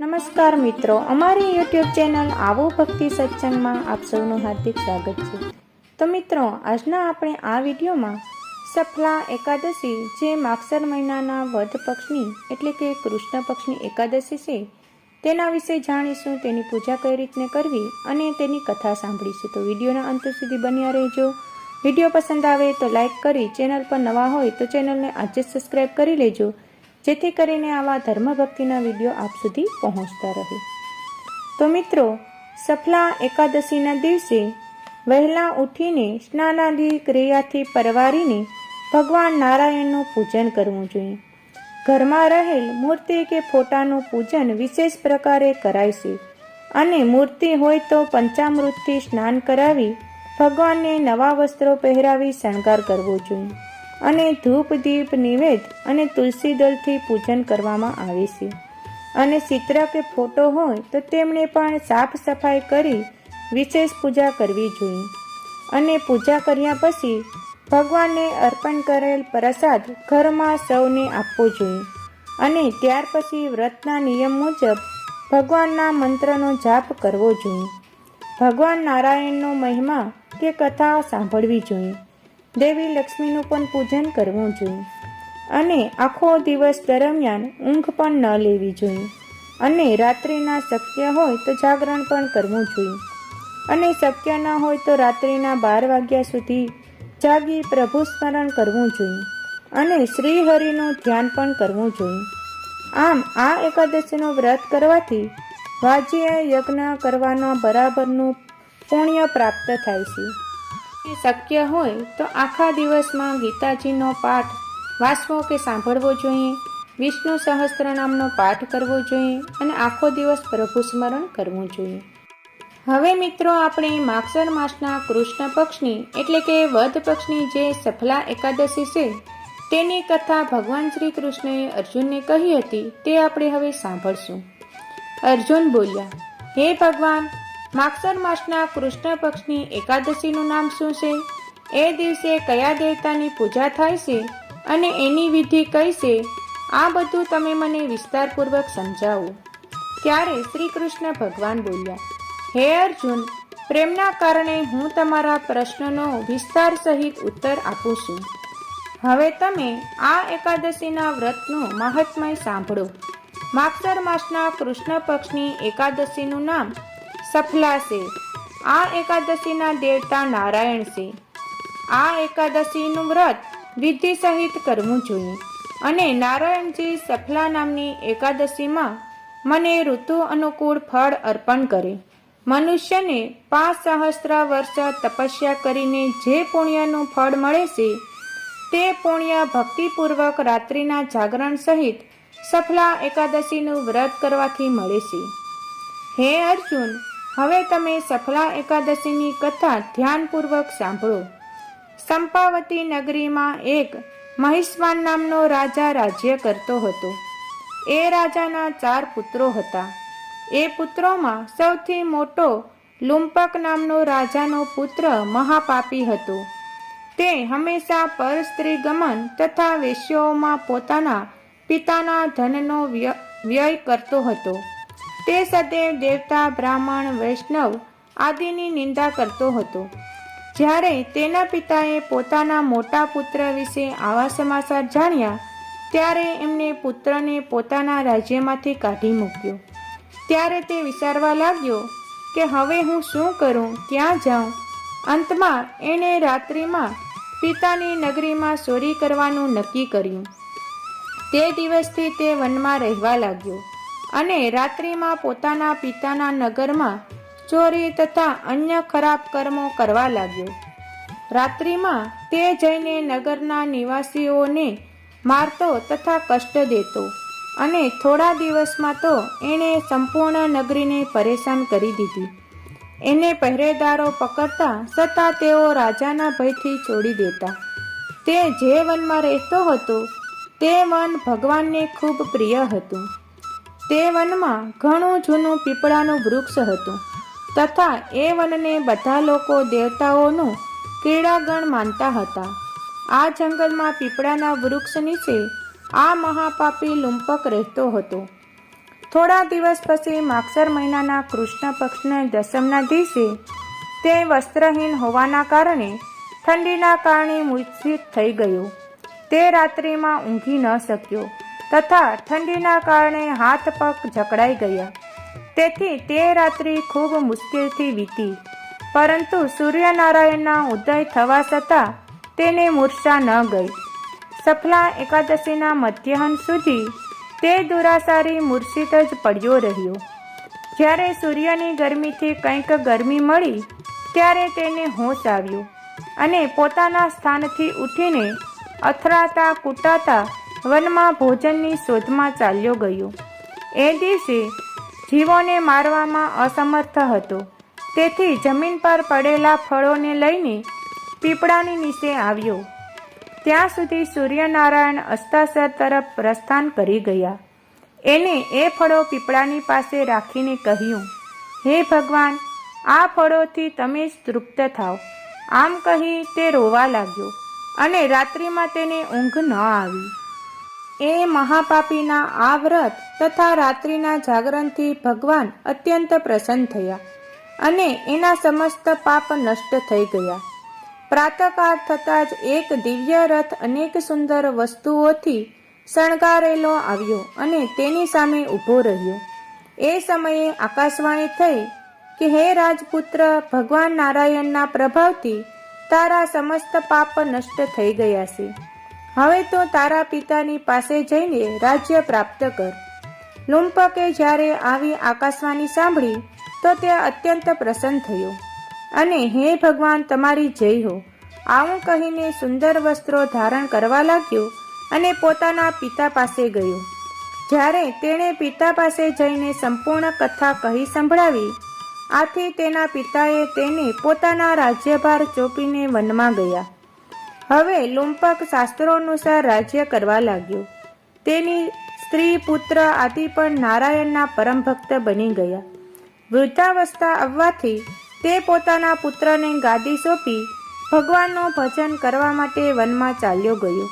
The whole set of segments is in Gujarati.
નમસ્કાર મિત્રો, અમારી યુટ્યુબ ચેનલ આવો ભક્તિ સત્સંગમાં આપ સૌનું હાર્દિક સ્વાગત છે. તો મિત્રો, આજના આપણે આ વિડીયોમાં સફલા એકાદશી જે માગસર મહિનાના વધ પક્ષની એટલે કે કૃષ્ણ પક્ષની એકાદશી છે, તેના વિશે જાણીશું, તેની પૂજા કઈ રીતને કરવી અને તેની કથા સાંભળીશું. તો વિડીયોના અંત સુધી બન્યા રહેજો. વીડિયો પસંદ આવે તો લાઇક કરી, ચેનલ પર નવા હોય તો ચેનલને આજે જ સબસ્ક્રાઈબ કરી લેજો. જેથી કરીને આવા ધર્મભક્તિના વીડિયો આપ સુધી પહોંચતા રહે. તો મિત્રો, સફલા એકાદશીના દિવસે વહેલા ઉઠીને સ્નાનાદિ ક્રિયાથી પરવારીને ભગવાન નારાયણનું પૂજન કરવું જોઈએ. ઘરમાં રહેલ મૂર્તિ કે ફોટાનું પૂજન વિશેષ પ્રકારે કરાય છે. અને મૂર્તિ હોય તો પંચામૃતથી સ્નાન કરાવી ભગવાનને નવા વસ્ત્રો પહેરાવી શણગાર કરવો જોઈએ. અને ધૂપ દીપ નિવેદ અને તુલસી દળથી પૂજન કરવામાં આવે છે. અને ચિત્ર કે ફોટો હોય તો તેમણે પણ સાફ સફાઈ કરી વિશેષ પૂજા કરવી જોઈએ. અને પૂજા કર્યા પછી ભગવાનને અર્પણ કરેલ પ્રસાદ ઘરમાં સૌને આપવો જોઈએ. અને ત્યાર પછી વ્રતના નિયમ મુજબ ભગવાનના મંત્રનો જાપ કરવો જોઈએ. ભગવાન નારાયણનો મહિમા કે કથા સાંભળવી જોઈએ. દેવી લક્ષ્મીનું પણ પૂજન કરવું જોઈએ. અને આખો દિવસ દરમિયાન ઊંઘ પણ ન લેવી જોઈએ. અને રાત્રિના શક્ય હોય તો જાગરણ પણ કરવું જોઈએ. અને શક્ય ન હોય તો રાત્રિના બાર વાગ્યા સુધી જાગી પ્રભુ સ્મરણ કરવું જોઈએ. અને શ્રી હરિનું ધ્યાન પણ કરવું જોઈએ. આમ આ એકાદશીનો વ્રત કરવાથી વાજ્ય યજ્ઞ કરવાના બરાબરનું પુણ્ય પ્રાપ્ત થાય છે. શક્ય હોય તો આખા દિવસમાં ગીતાજીનો પાઠ વાંચવો કે સાંભળવો જોઈએ. વિષ્ણુ સહસ્ત્ર નામનો પાઠ કરવો જોઈએ અને આખો દિવસ પ્રભુ સ્મરણ કરવું જોઈએ. હવે મિત્રો આપણે માગસર માસના કૃષ્ણ પક્ષની એટલે કે વધ પક્ષની જે સફલા એકાદશી છે, તેની કથા ભગવાન શ્રી કૃષ્ણએ અર્જુનને કહી હતી, તે આપણે હવે સાંભળશું. અર્જુન બોલ્યા, હે ભગવાન માગસર માસના કૃષ્ણ પક્ષની એકાદશીનું નામ શું છે? એ દિવસે કયા દેવતાની પૂજા થાય છે અને એની વિધિ કઈ છે? આ બધું તમે મને વિસ્તારપૂર્વક સમજાવો. ત્યારે શ્રી કૃષ્ણ ભગવાન બોલ્યા, હે અર્જુન, પ્રેમના કારણે હું તમારા પ્રશ્નનો વિસ્તાર સહિત ઉત્તર આપું છું. હવે તમે આ એકાદશીના વ્રતનું મહાત્મય સાંભળો. માગસર માસના કૃષ્ણ પક્ષની એકાદશીનું નામ સફલા છે આ એકાદશીના દેવતા નારાયણ છે આ એકાદશીનું વ્રત વિધિ સહિત કરવું જોઈએ અને નારાયણજી સફલા નામની એકાદશીમાં મને ઋતુ અનુકૂળ ફળ અર્પણ કરે. મનુષ્યને પાંચ સહસ્ત્ર વર્ષ તપસ્યા કરીને જે પુણ્યનું ફળ મળે છે, તે પુણ્ય ભક્તિપૂર્વક રાત્રિના જાગરણ સહિત સફલા એકાદશીનું વ્રત કરવાથી મળે છે. હે અર્જુન હવે તમે સફલા એકાદશીની કથા ધ્યાનપૂર્વક સાંભળો. સંપાવતી નગરીમાં એક મહિષ્વાન નામનો રાજા રાજ્ય કરતો હતો. એ રાજાના ચાર પુત્રો હતા. એ પુત્રોમાં સૌથી મોટો લુંપક નામનો રાજાનો પુત્ર મહાપાપી હતો. તે હંમેશા પરસ્ત્રી ગમન તથા વેશ્યાઓમાં પોતાના પિતાના ધનનો વ્યય કરતો હતો. તે સદૈવ દેવતા, બ્રાહ્મણ, વૈષ્ણવ આદિની નિંદા કરતો હતો. જ્યારે તેના પિતાએ પોતાના મોટા પુત્ર વિશે આવા સમાચાર જાણ્યા, ત્યારે એમને પુત્રને પોતાના રાજ્યમાંથી કાઢી મૂક્યો. ત્યારે તે વિચારવા લાગ્યો કે હવે હું શું કરું, ક્યાં જાઉં? અંતમાં એણે રાત્રિમાં પિતાની નગરીમાં ચોરી કરવાનું નક્કી કર્યું. તે દિવસથી તે વનમાં રહેવા લાગ્યો. અને રાત્રિમાં પોતાના પિતાના નગરમાં ચોરી તથા અન્ય ખરાબ કર્મો કરવા લાગ્યો. રાત્રિમાં તે જઈને નગરના નિવાસીઓને મારતો તથા કષ્ટ દેતો અને થોડા દિવસમાં તો એણે સંપૂર્ણ નગરીને પરેશાન કરી દીધી. એને પહેરેદારો પકડતા છતાં તેઓ રાજાના ભયથી છોડી દેતા. તે જે વનમાં રહેતો હતો, તે વન ભગવાનને ખૂબ પ્રિય હતું. તે વનમાં ઘણું જૂનું પીપળાનું વૃક્ષ હતું તથા એ વનને બધા લોકો દેવતાઓનું ક્રીડાગણ માનતા હતા. આ જંગલમાં પીપળાના વૃક્ષ નીચે આ મહાપાપી લુંપક રહેતો હતો. થોડા દિવસ પછી માગસર મહિનાના કૃષ્ણ પક્ષના દસમના દિવસે તે વસ્ત્રહીન હોવાના કારણે ઠંડીના કારણે મૂર્છિત થઈ ગયો. તે રાત્રિમાં ઊંઘી ન શક્યો. તથા ઠંડીના કારણે હાથ પગ જકડાઈ ગયા. તેથી તે રાત્રિ ખૂબ મુશ્કેલથી વીતી. પરંતુ સૂર્યનારાયણના ઉદય થવા છતાં તેને મૂર્છા ન ગઈ. સફલા એકાદશીના મધ્યાહન સુધી તે દુરાસારી મૂર્છિત જ પડ્યો રહ્યો. જ્યારે સૂર્યની ગરમીથી કંઈક ગરમી મળી, ત્યારે તેને હોશ આવ્યો અને પોતાના સ્થાનથી ઉઠીને અથડાતા કૂટાતા વનમાં ભોજનની શોધમાં ચાલ્યો ગયો. એ દિવસે જીવોને મારવામાં અસમર્થ હતો. તેથી જમીન પર પડેલા ફળોને લઈને પીપળાની નીચે આવ્યો. ત્યાં સુધી સૂર્યનારાયણ અસ્તાસર તરફ પ્રસ્થાન કરી ગયા. એને એ ફળો પીપળાની પાસે રાખીને કહ્યું, હે ભગવાન, આ ફળોથી તમે જ તૃપ્ત થાઓ આમ કહી તે રોવા લાગ્યો અને રાત્રિમાં તેને ઊંઘ ન આવી. એ મહાપાપીના આ વ્રત તથા રાત્રિના જાગરણથી ભગવાન અત્યંત પ્રસન્ન થયા અને એના સમસ્ત પાપ નષ્ટ થઈ ગયા. પ્રાતકાળ થતાં જ એક દિવ્ય રથ અનેક સુંદર વસ્તુઓથી શણગારેલો આવ્યો અને તેની સામે ઊભો રહ્યો. એ સમયે આકાશવાણી થઈ કે, હે રાજપુત્ર, ભગવાન નારાયણના પ્રભાવથી તારા સમસ્ત પાપ નષ્ટ થઈ ગયા છે. હવે તો તારા પિતાની પાસે જઈને રાજ્ય પ્રાપ્ત કર. લુંપકે જ્યારે આવી આકાશવાણી સાંભળી, તો તે અત્યંત પ્રસન્ન થયો. અને હે ભગવાન, તમારી જય હો. આવું કહીને સુંદર વસ્ત્રો ધારણ કરવા લાગ્યો અને પોતાના પિતા પાસે ગયો. જ્યારે તેણે પિતા પાસે જઈને સંપૂર્ણ કથા કહી સંભળાવી, આથી તેના પિતાએ તેને પોતાના રાજ્યભાર ચોપીને વનમાં ગયા. હવે લુંપક શાસ્ત્રો અનુસાર રાજ્ય કરવા લાગ્યો. તેની સ્ત્રી પુત્ર આદિ પણ નારાયણના પરમ ભક્ત બની ગયા. વૃદ્ધાવસ્થા આવવાથી તે પોતાના પુત્રને ગાદી સોંપી ભગવાનનું ભજન કરવા માટે વનમાં ચાલ્યો ગયો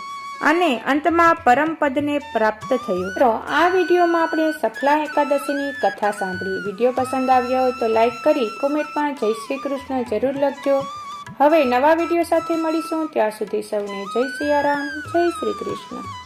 અને અંતમાં પરમ પદને પ્રાપ્ત થયો. મિત્રો, આ વિડીયોમાં આપણે સફલા એકાદશીની કથા સાંભળી. વીડિયો પસંદ આવ્યો હોય તો લાઈક કરી કોમેન્ટમાં જય શ્રી કૃષ્ણ જરૂર લખજો. હવે નવા વીડિયો સાથે મળીશું. ત્યાં સુધી સૌને જય સિયારામ જય શ્રી કૃષ્ણ.